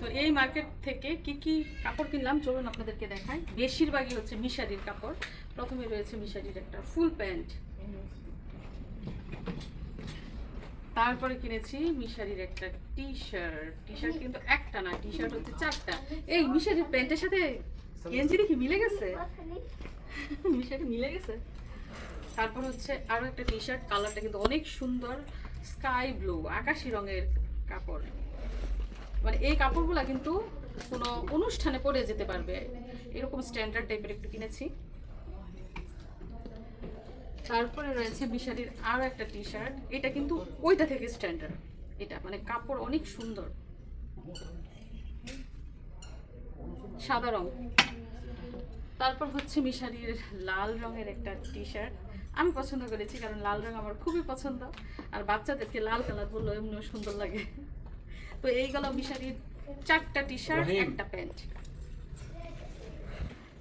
তো এই মার্কেট থেকে কি কি কাপড় কিনলাম? চলুন আপনাদেরকে দেখাই। বেশিরভাগই হচ্ছে মিশারির কাপড়। প্রথমে রয়েছে মিশারির একটা ফুল প্যান্ট তারপরে কিনেছি মিশারির একটা টি শার্ট টি শার্ট কিন্তু একটা না টি শার্ট হচ্ছে চারটা। এই মিশারির প্যান্টের সাথে গেঞ্জি দেখি মিলে গেছে? মিশারি মিলে গেছে? তারপর হচ্ছে আরও একটা টি শার্ট কালারটা কিন্তু অনেক সুন্দর। স্কাই ব্লু আকাশি রঙের কাপড়। মানে এই কাপড়গুলো কিন্তু কোনো অনুষ্ঠানে পরে যেতে পারবে। এরকম স্ট্যান্ডার্ড টাইপের একটু কিনেছি। তারপরে রয়েছে বিশারির আরও একটা টি শার্ট এটা কিন্তু ওইটা থেকে স্ট্যান্ডার্ড এটা মানে কাপড় অনেক সুন্দর। সাদা রং। তারপর হচ্ছে মিশারির লাল রঙের একটা টি শার্ট আমি পছন্দ করেছি কারণ লাল রং আমার খুবই পছন্দ। আর বাচ্চাদেরকে লাল কালার বলল এমনিও সুন্দর লাগে। তো এই গেল মিশারির চারটা টি শার্ট একটা প্যান্ট।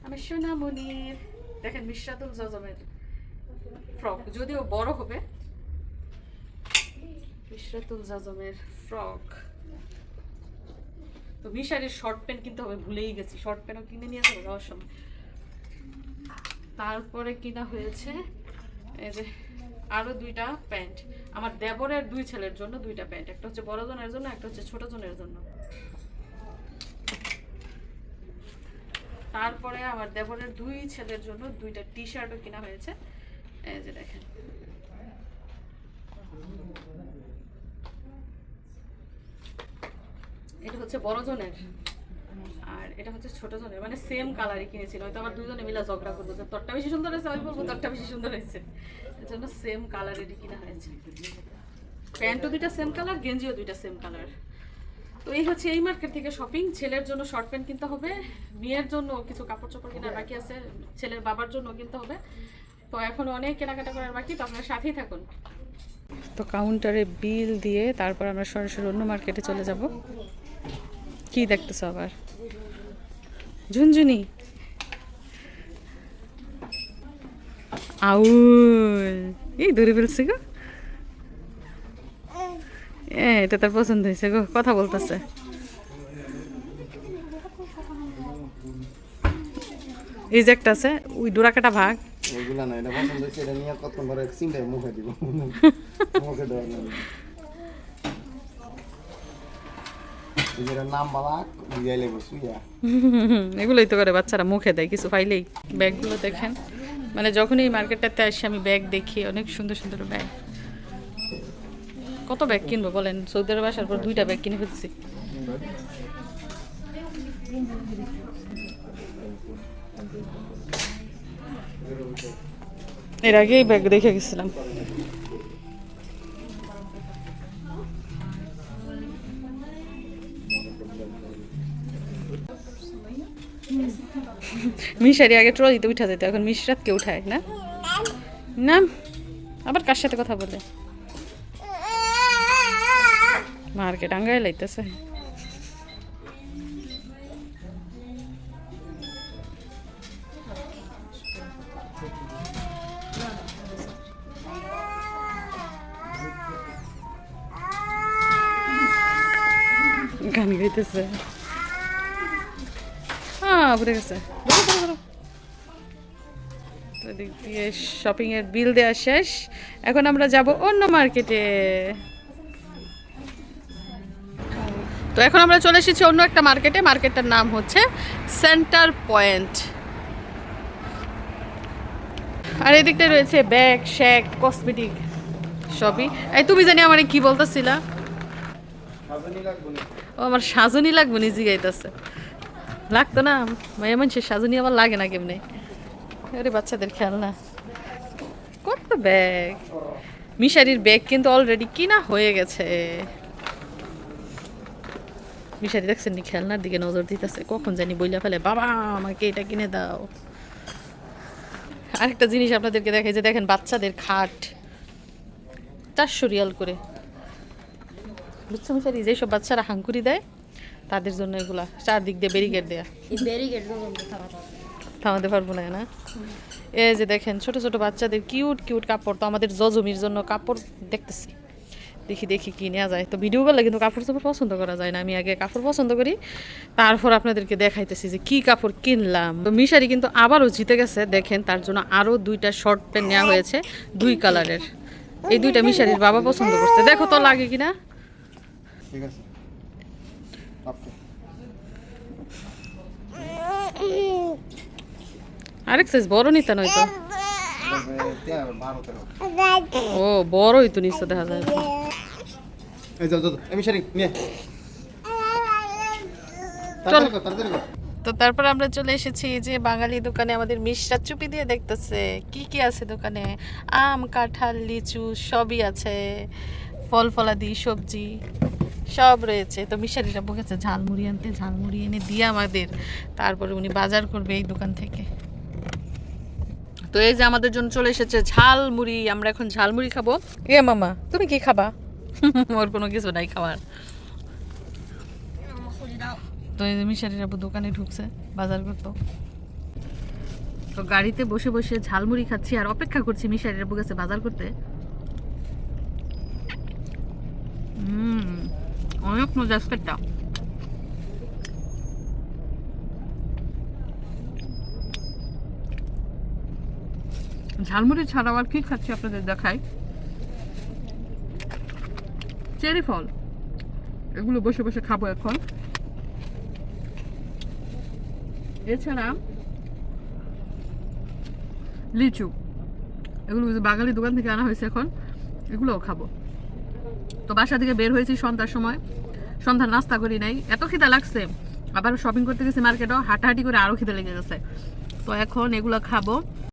আমি সোনামণির দেখেন মিশরাতুল জজমের ফ্রক যদিও বড় হবে। মিশরাতুল জাজমের ফ্রক তো মিশারির শর্ট প্যান্ট কিনতে হবে ভুলেই গেছি। শর্ট প্যান্টও কিনে নিয়ে যাব যাওয়ার সময়। তারপরে কিনা হয়েছে এই যে আরও দুইটা প্যান্ট। আমার দেবরের দুই ছেলের জন্য দুইটা প্যান্ট, একটা হচ্ছে বড় জনের জন্য, একটা হচ্ছে ছোট জনের জন্য। তারপরে আমার দেবরের দুই ছেলের জন্য দুইটা টি শার্টও কিনা হয়েছে। এই যে দেখেন। এটা হচ্ছে বড় জনের। আর এটা হচ্ছে ছোট জনের মানে সেম কালারই কিনেছিল। হয়তো আবার দুজনে মিলে ঝগড়া করব। যে তোরটা বেশি সুন্দর হয়েছে, আমি বলব তোরটা বেশি সুন্দর হয়েছে। এর জন্য সেম কালারেরই কিনা হয়েছে। প্যান্টও দুইটা সেম কালার গেঞ্জিও দুইটা সেম কালার তো এই হচ্ছে এই মার্কেট থেকে শপিং ছেলের জন্য শর্ট প্যান্ট কিনতে হবে। মেয়ের জন্য কিছু কাপড় চোপড় কেনার বাকি আছে। ছেলের বাবার জন্য কিনতে হবে। তো এখন অনেক কেনাকাটা করার বাকি, তো আপনার সাথেই থাকুন। তো কাউন্টারে বিল দিয়ে তারপর আমরা সরাসরি অন্য মার্কেটে চলে যাব। কি দেখতেছো আবার? ঝুনঝুনি। আউল। এই দূরে ফেলছে গো। এ এটা তার পছন্দ হয়েছে গো কথা বলতেছে। এই যে একটা আছে ওই ডোরাকাটা ভাগ। ওইগুলা না এটা পছন্দ হয়েছে এটা নিয়ে কত বড় এক চিন্তায় মুখে দিব। মুখে দেওয়ার জন্য এটার নাম বালা বুঝাই লাগবে সুইয়া এগুলোই তো করে বাচ্চারা মুখে দেয়, কিছু পাইলেই। ব্যাগগুলো দেখেন। মানে যখনই এই মার্কেটটাতে আসি, আমি ব্যাগ দেখি, অনেক সুন্দর সুন্দর ব্যাগ। কত ব্যাগ কিনবো বলেন? সৌদি আরব আসার পর দুইটা ব্যাগ কিনে ফেলছি। এর আগেই ব্যাগ দেখে গেছিলাম। মিশারি আগে ট্রলিতে উঠা যেত, এখন মিশরাতকে উঠায়, না? না? আবার কার সাথে কথা বলে? মার্কেট আঙ্গাই লাইতেছে। গান গাইতেছে। ঘুরে গেছে। এদিক দিয়ে শপিং এর বিল দেওয়া শেষ। এখন আমরা যাব অন্য মার্কেটে তো এখন আমরা চলে এসেছি অন্য একটা মার্কেটে মার্কেটটার নাম হচ্ছে সেন্টার পয়েন্ট আর এদিকটায় রয়েছে ব্যাগ শ্যাক কসমেটিক সবই। এই তুমি জানি আমার কি বলতেছিলা? ও আমার সাজনি লাগবে নিজে গাইতেছে। লাগতো না। মায়া মানুষের সাজনি আমার লাগে না কেমনে? আরে বাচ্চাদের খেলনা। কত ব্যাগ মিশারির ব্যাগ কিন্তু অলরেডি কিনা হয়ে গেছে। মিশারি দেখছেন নি? খেলনার দিকে নজর দিতেছে। কখন জানি বইলা ফেলে, বাবা, আমাকে এটা কিনে দাও। আরেকটা জিনিস আপনাদেরকে দেখাই যে, দেখেন বাচ্চাদের খাট। চারশো রিয়াল করে। বুঝছ মিশারি? যেসব বাচ্চারা হাঙ্কুরি দেয় তাদের জন্য এগুলা চারদিক দিয়ে ব্যারিকেড দেয়া। থামাতে পারব না। না এই যে দেখেন ছোট ছোট বাচ্চাদের কিউট কিউট কাপড় তো আমাদের জজমির জন্য কাপড় দেখতেছি। দেখি দেখি কি নেওয়া যায়। তো ভিডিও করলে কিন্তু কাপড় চাপড় পছন্দ করা যায় না। আমি আগে কাপড় পছন্দ করি তারপর আপনাদেরকে দেখাইতেছি যে কি কাপড় কিনলাম। তো মিশারি কিন্তু আবারও জিতে গেছে। দেখেন তার জন্য আরও দুইটা শর্ট প্যান্ট নেওয়া হয়েছে দুই কালারের এই দুইটা মিশারির বাবা পছন্দ করছে। দেখো তো লাগে কিনা? ঠিক আছে। আরেক সাইজ বড় নিতে নয়তো বারো তেরো ও বড়ই তো নিশ্চয় দেখা যায়। এই যাও যাও আমি সারি নিয়ে। তাড়াতাড়ি কর তাড়াতাড়ি কর। তো তারপর আমরা চলে এসেছি যে বাঙালি দোকানে আমাদের মিশরা চুপি দিয়ে দেখতেছে। কি কি আছে দোকানে? আম কাঁঠাল লিচু সবই আছে। ফল ফলাদি সবজি। সব রয়েছে। তো মিশারিরা বকেছে ঝালমুড়ি আনতে, ঝালমুড়ি এনে দিয়ে আমাদের তারপরে উনি বাজার করবে এই দোকান থেকে। তো এই যে আমাদের জন্য চলে এসেছে ঝালমুড়ি, আমরা এখন ঝালমুড়ি খাব। এ মামা, তুমি কি খাবা? ওর কোনো কিছু নাই খাবার তো এই যে মিশারির আব্বু দোকানে ঢুকছে, বাজার করতো। তো গাড়িতে বসে বসে ঝালমুড়ি খাচ্ছি আর অপেক্ষা করছি মিশারির আব্বু কাছে বাজার করতে। হুম। অনেক মজা আজকেরটা ঝালমুড়ি ছাড়াও আর কি খাচ্ছি আপনাদের দেখাই? চেরি ফল। এগুলো বসে বসে খাব এখন। এছাড়া লিচু। এগুলো বাঙালি দোকান থেকে আনা হয়েছে এখন, এগুলোও খাব। তো বাসা থেকে বের হয়েছি সন্ধ্যার সময়। সন্ধ্যার নাস্তা করি নাই। এত খিদা লাগছে। আবার শপিং করতে গেছি মার্কেটও হাঁটাহাঁটি করে আরও খিদে লেগে গেছে। তো এখন এগুলো খাব।